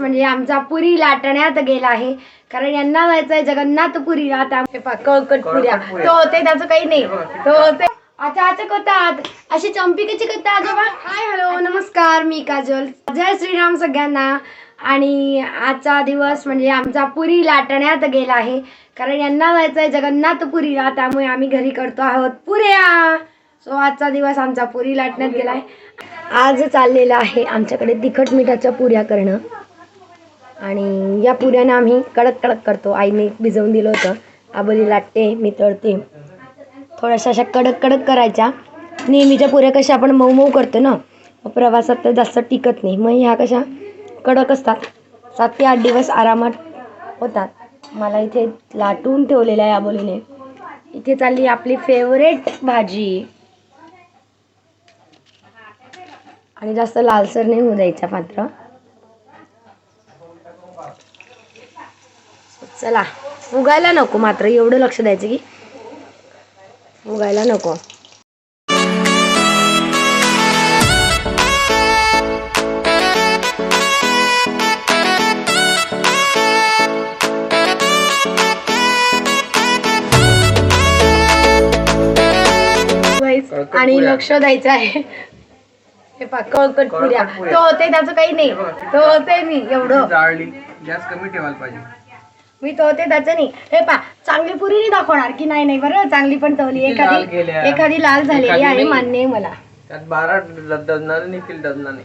दिवस म्हणजे आमचा पुरी लाटण्यात गेला आहे. कारण यांना जगन्नाथपुरीला त्यामुळे पहा, कळकट पुऱ्या तो होते त्याचं काही नाही. तो होते. अच्छा अच्छा करतात. अशी चंपी कशी करतात आजोबा? हाय हॅलो नमस्कार. मी काजल. जय श्रीराम सगळ्यांना. आणि आजचा दिवस म्हणजे आमचा पुरी लाटण्यात गेला आहे. कारण यांना जायचं आहे जगन्नाथपुरीला त्यामुळे आम्ही घरी करतो आहोत. पुऱ्या! सो आजचा दिवस आमचा पुरी लाटण्यात गेला आहे. आज चाललेलं आहे आमच्याकडे तिखट मिठाच्या पुऱ्या करणं. आणि या पुऱ्यानं आम्ही कडक कडक करतो. आईने भिजवून दिलं होतं. आबोली लाटते मी तळते. थोड्याशा अशा कडक कडक करायच्या. नेहमीच्या पुऱ्या कशा आपण मऊ मऊ करतो ना प्रवासात तर जास्त टिकत नाही. मग ह्या कशा कडक असतात. सात ते आठ दिवस आरामात होतात. मला इथे लाटून ठेवलेलं आहे आबोलीने. इथे चालली आपली फेवरेट भाजी. आणि जास्त लालसर नाही होऊ द्यायचा मात्र. चला फुगायला नको मात्र एवढं लक्ष द्यायचं की. फुगायला नको. आणि लक्ष द्यायचं आहे. हे कळकट पुऱ्या. तो होते त्याचं काही नाही. तो होते मी एवढं. जाळली गॅस कमी ठेवायला पाहिजे. मी तो होते त्याचं नाही हे पा चांगली पुरी नाही दाखवणार की नाही नाही बरं? चांगली पण तवली. किती लाल एखादी? एखादी लाल झालेली एखादी आहे नाही. मान्य आहे मला. त्यात बारा डझनाने निघतील डझनाने.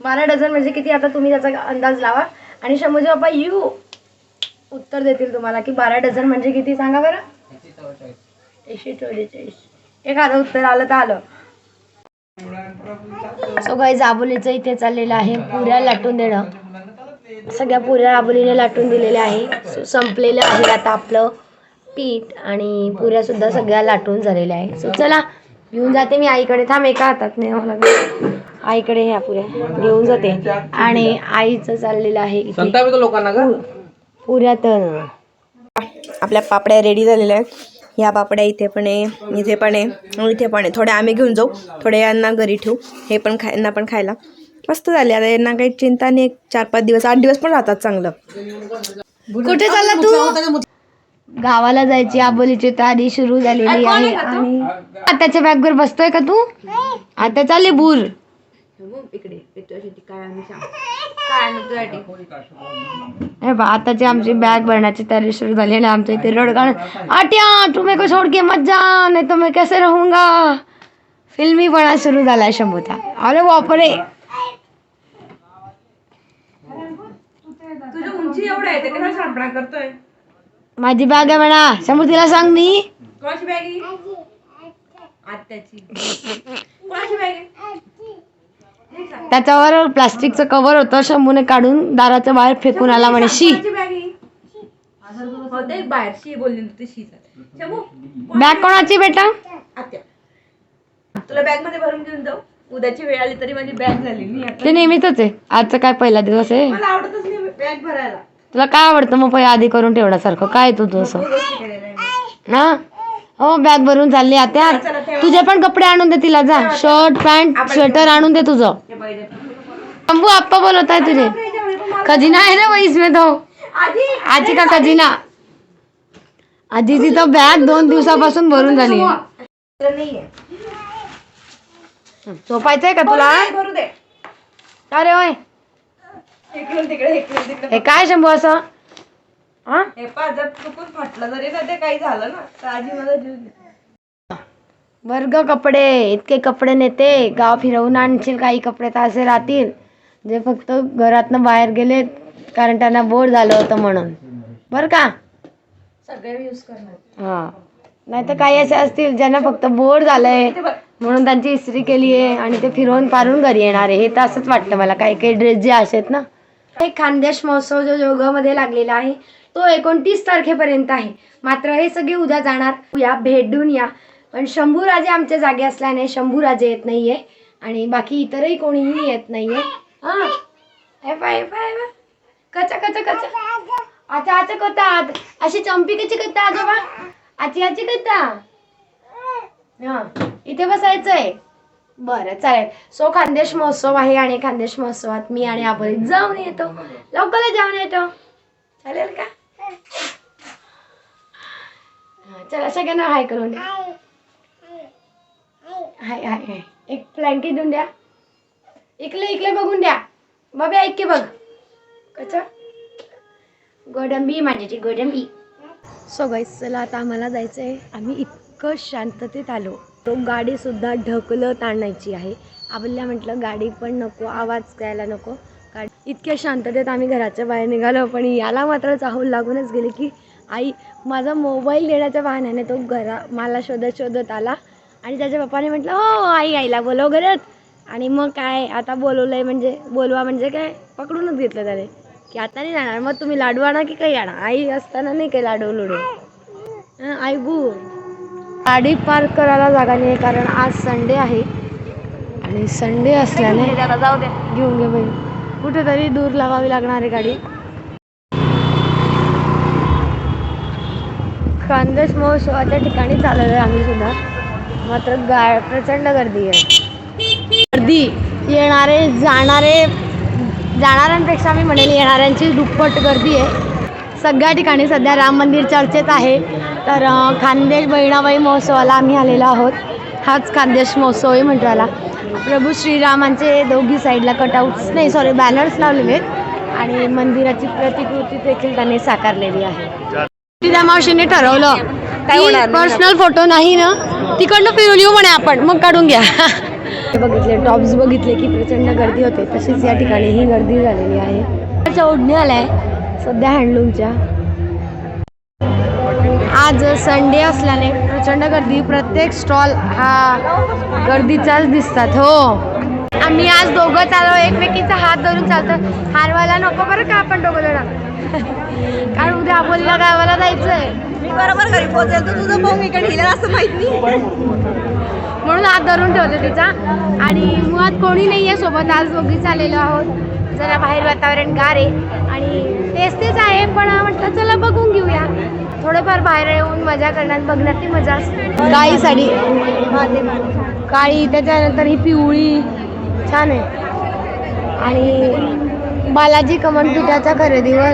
बारा डझन म्हणजे किती? आता तुम्ही त्याचा अंदाज लावा. आणि शंभूजी बाप्पा यू उत्तर देतील तुम्हाला की बारा डझन म्हणजे किती? सांगा बरं. एकशे चव्वेचाळीस एखादं उत्तर आलं तर आलं. सो काही आबोलीचं इथे चाललेलं आहे. पुऱ्या लाटून देणं. सगळ्या पुऱ्या आबोलीने लाटून दिलेल्या आहे. संपलेलं आहे आता आपलं पीठ आणि पुऱ्या सुद्धा सगळ्या लाटून झालेल्या आहे सो चला घेऊन जाते मी आईकडे. थांब एका हातात नाही मला आईकडे ह्या पुऱ्या. घेऊन जाते. आणि आईचं चाललेलं आहे लोकांना पुऱ्या तर. आपल्या पापड्या रेडी झालेल्या आहेत. ह्या पापड्या इथे पण आहे इथे पण आहे इथे पण आहे. थोड्या आम्ही घेऊन जाऊ. थोड्या यांना घरी ठेवू. हे पण खाय यांना पण खायला. मस्त झाले. आता यांना काही चिंता नाही. एक चार पाच दिवस आठ दिवस पण राहतात चांगलं. कुठे चालला तू? गावाला जायची आबोलीची तयारी सुरू झालेली आहे. आणि आताच्या बॅग वर बसतोय का तू? आता चालले बूर बा आताची आमची बॅग भरण्याची तयारी सुरू झाली आणि आमच्या इथे रडगाण. आट्या तुम्ही को छोड़ के मत जा नाही तो मैं कैसे रहूंगा फिल्मीपणा सुरू झालाय शंभूचा. अरे बापरे. माझी बॅग आहे म्हणा. शंभू तिला सांग. मी त्याच्यावर प्लास्टिकचं कव्हर होतं शंभूने काढून दाराच्या बाहेर फेकून आला म्हणे शी. बॅग कोणाची बेटा? तुला बॅगमध्ये भरून घेऊन जाऊ. उद्याची वेळ आली तरी माझी बॅग झाली. मी ते नेहमीच आहे. आजचा काय पहिला दिवस आहे. मला आवडतच नाही बॅग भरायला. तुला काय आवडतं? मग पहिले आधी करून ठेवण्यासारखं. काय तुझं असं? हा? हो बॅग भरून चालली आता तुझे पण कपडे आणून दे तिला. जा. शर्ट पॅन्ट स्वेटर आणून दे तुझं. शंभू आप्पा बोलत आहे तुझे खजिना आहे ना वहीस में तो आजी का खजिना? आजी तिथं बॅग दोन दिवसापासून भरून झाली. झोपायचंय का तुला? अरे होय इकडून तिकडे इकडून तिकडे हे काय शंभू असं? हा? हे पा जर चुकून फाटलं जरी ना ते काही झालं ना तर आजी मला जीव दे. वर्ग कपडे इतके कपडे नेते गाव फिरवून आणशील काही कपडे तर असे राहतील. जे फक्त घरातनं बाहेर गेले कारण त्यांना बोर झालं होतं म्हणून. बरं का? सगळे यूज करणार. हा. नाही तर काही असे असतील ज्यांना फक्त बोर झालंय म्हणून त्यांची इस्त्री केली आहे आणि ते फिरवून पारून घरी येणार आहे. हे तर असंच वाटतं मला. काही काही ड्रेस जे आहेत ना एक खानदेश महोत्सव जो जोगामध्ये लागलेला आहे तो एकोणतीस तारखेपर्यंत आहे. मात्र हे सगळे उद्या जाणार. या भेटून या. पण शंभूराजे आमच्या जागे असल्याने शंभूराजे येत नाहीये. आणि बाकी इतरही कोणीही येत नाहीये. हा. हे पाय हे पाय हे पाय. कचा कचा कचा. अच्छा अच्छा करतात अशी चंपी कशी करता आजोबा. आची आची करता हा. इथे बसायचंय. बरं चालेल. सो खानदेश महोत्सव आहे आणि खानदेश महोत्सवात मी आणि आपण जाऊन येतो. लवकर जाऊन येतो. चालेल का? चला सगळ्यांना हाय करून द्या. हाय हाय हाय. एक फ्लँकी देऊन द्या. इकले इकले बघून द्या. बाबी ऐक की बघ. कच गोडंबी माझ्याची गोडंबी. सो गाईस चला आता आम्हाला जायचं आहे आम्ही इतकं शांततेत आलो. तो गाडीसुद्धा ढकलत आणायची आहे. आपल्या म्हटलं गाडी पण नको आवाज द्यायला नको. गाडी इतक्या शांततेत आम्ही घराच्या बाहेर निघालो पण याला मात्र चाहूल लागूनच गेले की आई माझा मोबाईल देण्याच्या वाहनाने तो घरा मला शोधत शोधत आला. आणि त्याच्या पप्पाने म्हटलं हो आई आईला बोलव घरात. आणि मग काय आता बोलवलं आहे म्हणजे बोलवा म्हणजे काय पकडूनच घेतलं त्याने. की आता नाही जाणार मग तुम्ही लाडू आणा की काही आणा? आई असताना नाही काही लाडू लुडू आई बू गाडी पार्क करायला जागा नाही कारण आज संडे आहे. आणि संडे असल्याने जाऊ द्या. घेऊन घे बाई. कुठेतरी दूर लावावी लागणार आहे गाडी. खानदेश महोत्सवाच्या ठिकाणी चाललेलो आहे आम्ही सुद्धा. मात्र गा प्रचंड गर्दी आहे. गर्दी येणारे जाणारे जाणाऱ्यांपेक्षा मी म्हणेल येणाऱ्यांची दुप्पट गर्दी आहे. सगळ्या ठिकाणी सध्या राम मंदिर चर्चेत आहे. तर खानदेश बहिणाबाई महोत्सवाला आम्ही आलेलो आहोत. हाच खानदेश महोत्सव आहे म्हणतो याला प्रभू श्रीरामांचे दोघी साईडला कटआउट्स नाही सॉरी बॅनर्स लावलेले आहेत. आणि मंदिराची प्रतिकृती देखील त्यांनी साकारलेली आहे. त्या मावशीने ठरवलं पर्सनल फोटो नाही ना तिकडनं फिरून येऊ म्हणे आपण. मग काढून घ्या. हे बघितले टॉप्स बघितले की प्रचंड गर्दी होते. तशीच या ठिकाणी ही गर्दी झालेली आहे. ओढणी आलाय सध्या हँडलूमच्या आज संडे असल्याने प्रचंड गर्दी प्रत्येक स्टॉल हा गर्दीचाच दिसतात हो. आम्ही आज दोघं चाललो एकमेकीचा हात धरून चालतो हारवायला नको बरं का आपण दोघं जण? कारण उद्या अबोलीला गावाला जायचंय. मी बरोबर घरी पोहोचेल तर तुझं पाहून इकडे हिला असं माहीत नाही. म्हणून हात धरून ठेवते तिचा. आणि मुळात कोणी नाही आहे सोबत आज दोघी चाललेलो आहोत. जरा बाहेर वातावरण गार आहे. आणि तेच तेच आहे पण म्हटलं चला बघून घेऊया. थोडंफार बाहेर येऊन मजा करण्यात बघण्यात ती मजा. असते काळी साडी. काळी त्याच्यानंतर ही पिवळी. छान आहे. आणि बालाजी कमन पिठाच्या खरेदीवर.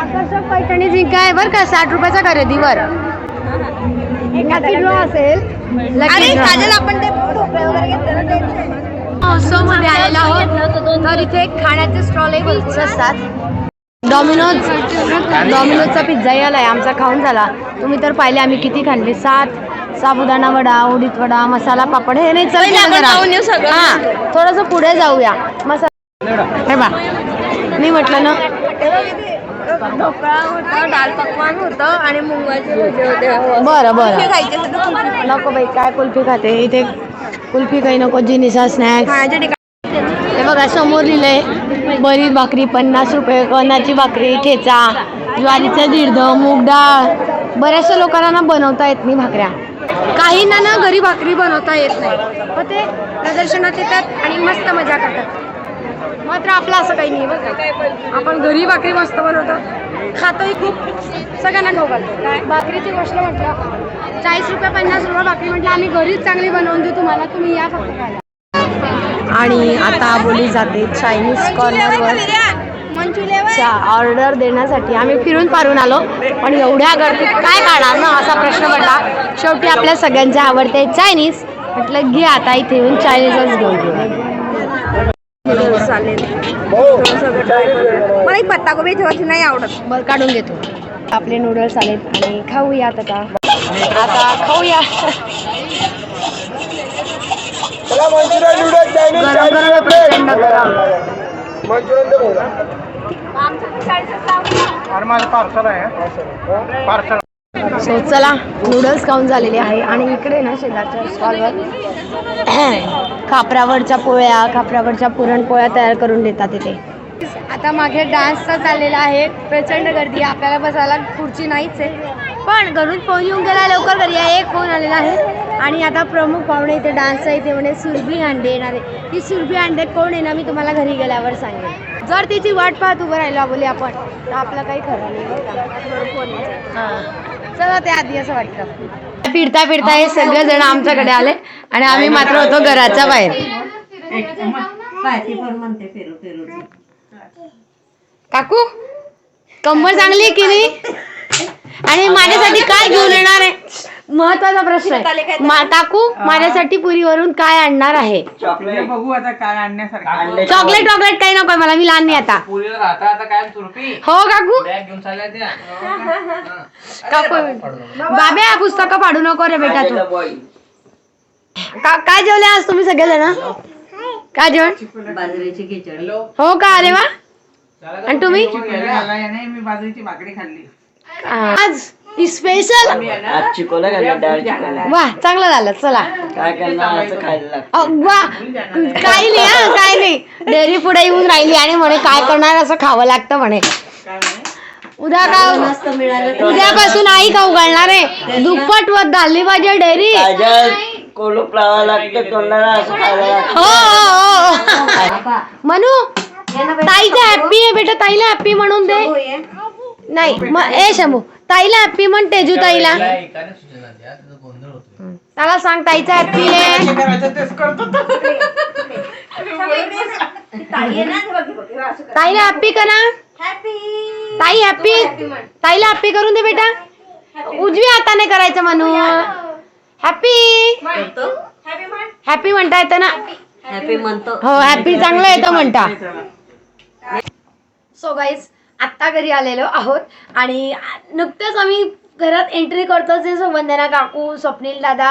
आकर्षक पैठणी जिंका आहे बरं का साठ रुपयाच्या खरेदीवर. असेल आपण ते ढोकळे वगैरे घेतले ना ते महोत्सवमध्ये आलेला आहोत. तर इथे खाण्याचे स्टॉलही असतात डॉमिनोज डॉमिनोजचा पिझ्झा आलाय आमचा खाऊन झाला. तुम्ही तर पाहिले आम्ही किती खाल्ले. सात साबुदाणा वडा उडीद वडा मसाला पापड. हे नाही चल. हा थोडस पुढे जाऊया. मसाला हे बा. मी म्हटलं ना ढोकळा होतं दाल पकवान होतं आणि मुंगाचे भजे होते बरं बरं. नको बाई काय कुल्फी खाते? इथे कुल्फी काही नको जिनिसा स्नॅक्स बघा समोर लिहिलंय बरी भाकरी पन्नास रुपये कणाची भाकरी ठेचा ज्वारीचं दीर्घ मूग डाळ. बऱ्याचशा लोकांना ना बनवता येत नाही भाकऱ्या. काहींना ना घरी भाकरी बनवता येत नाही. मग ते प्रदर्शनात येतात आणि मस्त मजा करतात. मात्र आपलं असं काही नाही बघा आपण घरी भाकरी मस्त बनवतो. खातोही खूप. सगळ्यांना ठोकल भाकरीची गोष्ट म्हटलं चाळीस रुपये पन्नास रुपये भाकरी म्हटलं आम्ही घरीच चांगली बनवून देऊ तुम्हाला. तुम्ही या फक्त खायला. आणि आता बोली जाते चायनीज कॉर्नरवर चा ऑर्डर देण्यासाठी आम्ही फिरून पारून आलो. पण एवढ्या गर्दीत काय काढणार ना असा प्रश्न पडला. शेवटी आपल्या सगळ्यांचे आवडते चायनीज म्हटलं घे आता इथे येऊन चायनीजच घेऊन घेऊ चालेल. मला एक पत्ता गोबी ठेवायची नाही आवडत. बरं काढून घेतो. आपले नूडल्स आलेत आणि खाऊयात आता. आता खाऊया. सो चला नूडल्स खाऊन झालेले आहे. आणि इकडे ना शेजारच्या स्टॉलवर खापरावरच्या पोळ्या खापरावरच्या पुरणपोळ्या तयार करून देतात इथे. आता मागे डान्सचा चाललेला आहे. प्रचंड गर्दी आहे. आपल्याला बसायला खुर्ची नाहीच आहे. पण घरून फोन येऊन गेला लवकर घरी या. एक फोन आलेला आहे. आणि आता प्रमुख पाहुणे इथे डान्स इथे म्हणजे सुरभी अंडे येणार आहे. ती सुरभी अंडे कोण येणार मी तुम्हाला घरी गेल्यावर सांगेन. जर तिची वाट पाहत उभं राहिलो बोले आपण तर आपलं काही खरं नाही फोन हां. चला ते आधी असं वाटतं. फिरता फिरता हे सगळे जण आमच्याकडे आले आणि आम्ही मात्र होतो घराच्या बाहेर. काकू कंबर चांगली आहे की नाही? आणि माझ्यासाठी काय घेऊन येणार आहे? महत्त्वाचा प्रश्न आहे. मा- काकू माझ्यासाठी पुरीवरून काय आणणार आहे? बघू आता काय आणण्यासारखं. चॉकलेट वॉकलेट काही नको मला मी लहान नाही आता. पुरीला राहता आता काय तुरपी हो काकू? बॅग घेऊन चालल्या त्या. काकू बाबे पुस्तकं पाडू नको रे बेटा तू. का- काय जेवले आज तुम्ही सगळेजण? काय जेवण? बाजरीची खिचडी. हो का अरे वा. आणि तुम्ही? मी बाजरीची भाकरी खाल्ली. आज स्पेशल आज चिकोला घालला डाळ चिकोला. वा चांगलं झालं चला. काय करणार असं खायला लागतं. अ, वा काही नाही हा काही नाही. डेअरी पुढे येऊन राहिली आणि म्हणे काय करणार असं खावं लागतं म्हणे. उद्या का उद्यापासून आई खाऊ घालणार आहे? दुप्पट व घालली पाहिजे डेअरी. ताज्या कोलूप लावा लागतं तोंडाला असं खायला लागतं. हो, हो हो. मनू ताईचा हॅप्पी आहे बेटा ताईला हॅप्पी म्हणून दे. नाही म- ए शंभू ताईला हॅप्पी म्हण तेजू ताईला. त्याला सांग ताईचा हॅप्पी करतो ताईला हॅप्पी करा. ताई हॅप्पी ताईला हॅप्पी करून दे बेटा. उजव्या हाताने करायचं म्हणू. हॅप्पी हॅप्पी म्हणता येतं ना. हॅपी म्हणतो. हो हॅप्पी चांगलं येतं म्हणता. सो गाईज आत्ता घरी आलेलो आहोत. आणि नुकतंच आम्ही घरात एंट्री करतो जे सो वंदना काकू स्वप्नील दादा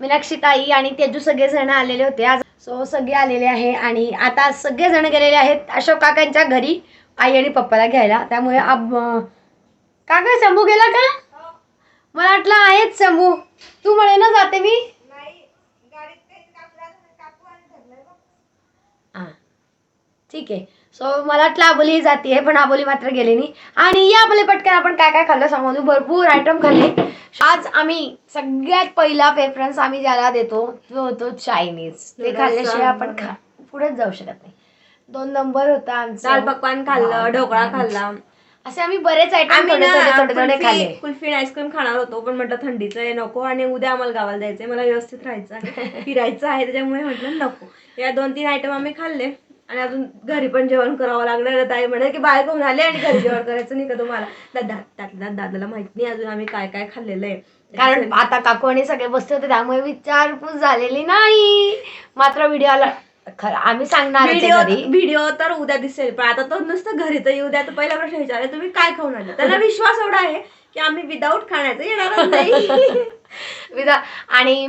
मीनाक्षी ताई आणि तेजू सगळे जण आलेले होते. आज सो सगळे आलेले आहे आणि आता सगळे जण गेलेले आहेत अशोक काकांच्या घरी आई आणि पप्पाला घ्यायला. त्यामुळे अब काका शंभू गेला का? मला वाटलं आहेच शंभू. तू म्हणे ना जाते मी. हां. ठीक आहे. सो मला वाटलं आबोली जाते पण आबोली मात्र गेली नाही. आणि या आबोली पटकन आपण काय काय खाल्लं सांगू? भरपूर आयटम खाल्ले. आज आम्ही सगळ्यात पहिला प्रेफरन्स आम्ही ज्याला देतो तो होतो चायनीज ते खाल्ल्याशिवाय आपण खा पुढेच जाऊ शकत नाही. दोन नंबर होता आमचा. दाल पकवान खाल्लं ढोकळा खाल्ला. असे आम्ही बरेच आयटम थोडे थोडे खाल्ले. कुल्फी आईस्क्रीम खाणार होतो पण म्हटलं थंडीचं आहे नको. आणि उद्या आम्हाला गावाला जायचंय मला व्यवस्थित राहायचं आहे फिरायचं आहे त्याच्यामुळे म्हटलं नको. या दोन तीन आयटम आम्ही खाल्ले. आणि अजून घरी पण जेवण करावं लागलं. ताई म्हणे की बाहेर कोण आले आणि घरी जेवण करायचं नाही का तुम्हाला? दादा त्यातल्या दादाला माहीत नाही अजून आम्ही काय काय खाल्लेलं आहे. कारण आता काकू आणि सगळे बसते होते त्यामुळे विचारपूस झालेली नाही. मात्र व्हिडिओला खरं आम्ही सांगणार व्हिडिओ व्हिडिओ तर उद्या दिसेल पण आता तो नुसतं घरी तर येऊ द्या तर पहिला प्रश्न विचारला तुम्ही काय खाऊन आले? त्यांना विश्वास एवढा आहे की आम्ही विदाऊट खाण्याचं येणारच नाही. विदा आणि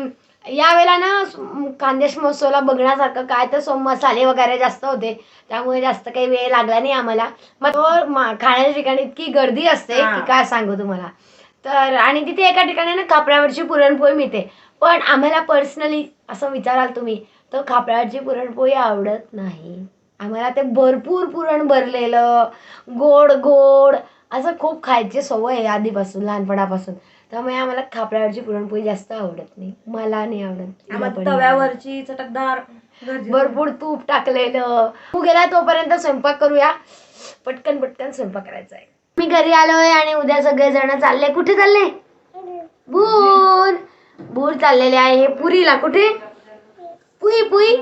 यावेळेला ना खानदेश महोत्सवला बघण्यासारखं काय तर सो मसाले वगैरे जास्त होते. त्यामुळे जास्त काही वेळ लागला नाही आम्हाला. मग तो मा- खाण्याच्या ठिकाणी इतकी गर्दी असते. की काय सांगू तुम्हाला. तर आणि तिथे एका ठिकाणी ना खापऱ्यावरची पुरणपोळी मिळते. पण आम्हाला पर्सनली असं विचाराल तुम्ही तर खापऱ्यावरची पुरणपोळी आवडत नाही. आम्हाला ते भरपूर पुरण भरलेलं गोड गोड असं खूप खायची सवय आहे आधीपासून लहानपणापासून. त्यामुळे आम्हाला खापऱ्यावरची पुरणपोळी जास्त आवडत नाही. मला नाही आवडत तिला आम्हाला पण नाही आवडत. तव्यावरची चटकदार भरपूर तूप टाकलेलं. तू गेला तोपर्यंत स्वयंपाक करूया. पटकन पटकन स्वयंपाक करायचा आहे. मी घरी आलोय आणि उद्या सगळे जण चालले. कुठे चालले? भूर भूर चाललेले आहे. हे पुरीला कुठे? पुई पुई.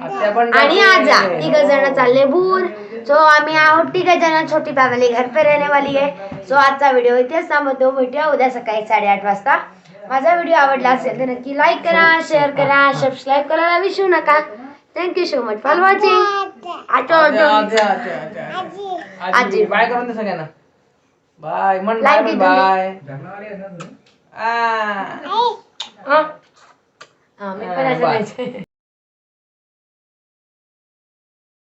आणि आजा तिघ जण चालले भूर. सो आम्ही आहोत तिघ जण छोटी फॅमिली घर पे रहने वाली आहे. सो आजचा व्हिडिओ इथेच थांबवतो भेटूया उद्या सकाळी साडेआठ वाजता. माझा व्हिडिओ आवडला असेल तर नक्की लाईक करा शेअर करा सबस्क्राईब करायला विसरू नका. Thank you so much for watching. आजी बाय करून दे सगळ्यांना. बाय. म्हण बाय आ. हा मी पण असं